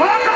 Fuck!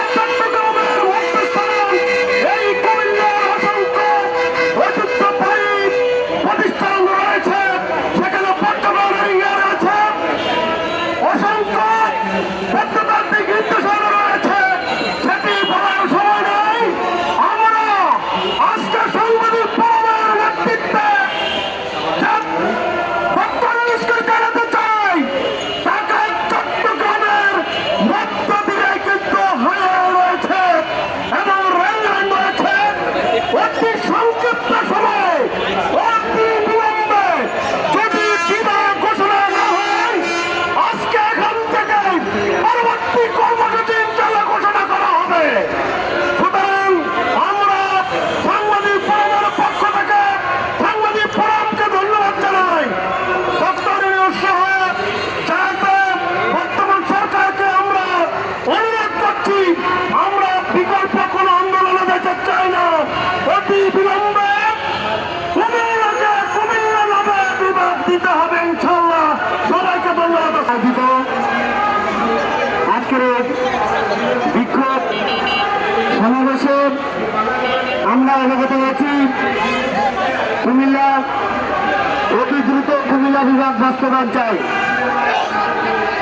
বিভাগ বাস্তবায়ন চাই।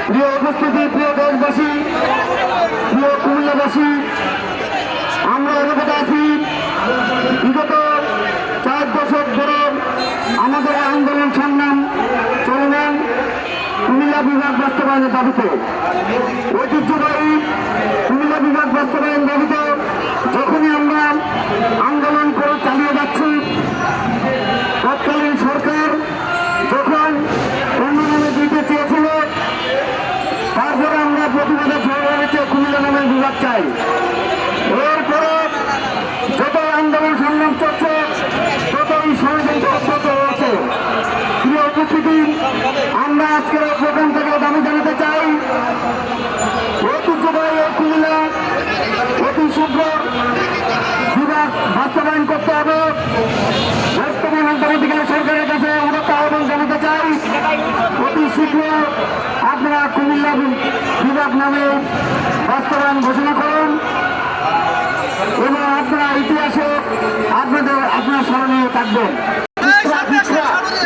প্রিয় উপস্থিতি, প্রিয় দেশবাসী, প্রিয় কুমিল্লাবাসী, আমরা অবগত আছি। বিগত চার দশক ধরে আমাদের আন্দোলন সংগ্রাম চলমান কুমিল্লা বিভাগ বাস্তবায়নের দাবিতে ঐতিহ্যবাহী নামের বিভাগ চাই। এরপরে যত আন্দোলন সংগ্রাম চলছে, ততই ষড়যন্ত্র অব্যাহত রয়েছে। প্রিয় উপস্থিতি, আমরা আজকের প্রোগ্রাম থেকে দাবি জানাতে চাই, ঐতিহ্যবাহী এই কুমিল্লা অতি শীঘ্র বিভাগ বাস্তবায়ন করতে হবে বর্তমান অন্তর্বর্তীকালীন সরকারের কাছে আমরা আহ্বান জানাতে চাই অতি শীঘ্র আপনারা কুমিল্লা বিভাগ নামে বাস্তবায়ন ঘোষণা করুন এবং আপনারা ইতিহাসে আপনাদের আপনার স্মরণীয় থাকবেন।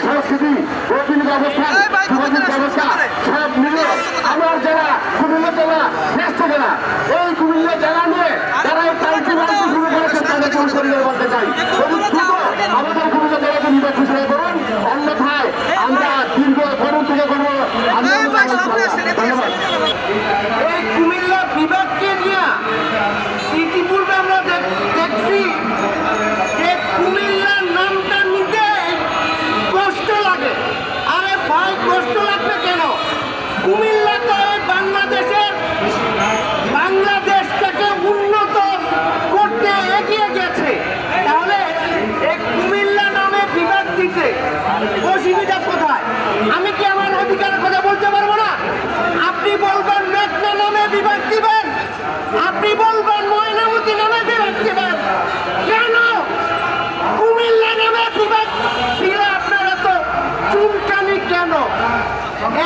সংস্কৃতি রাজনীতি ব্যবস্থা সামাজিক ব্যবস্থা সব মিলে আমার জেলা কুমিল্লা জেলা শ্রেষ্ঠ জেলা। এই কুমিল্লা জেলা নিয়ে যারা এই পাল্টি শুরু করেছেন তাদের শরীরে বলতে চাই খুবই দ্রুত আমাদের কুমিল্লা জেলাকে নির্বাচ ঘোষণা করুন অন্যথায় আমরা দীর্ঘ করুন থেকে করব আন্দোলন ধন্যবাদ এই কুমিল্লা বিভাগকে নিয়ে ইতিপূর্বে আমরা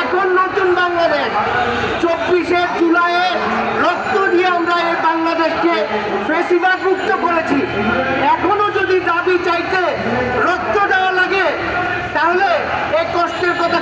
এখন নতুন বাংলাদেশ। চব্বিশে জুলাইয়ে রক্ত দিয়ে আমরা এই বাংলাদেশকে বেশিরভাগ করেছি। এখনও যদি দাবি চাইতে রক্ত দেওয়া লাগে, তাহলে এই কষ্টের কথা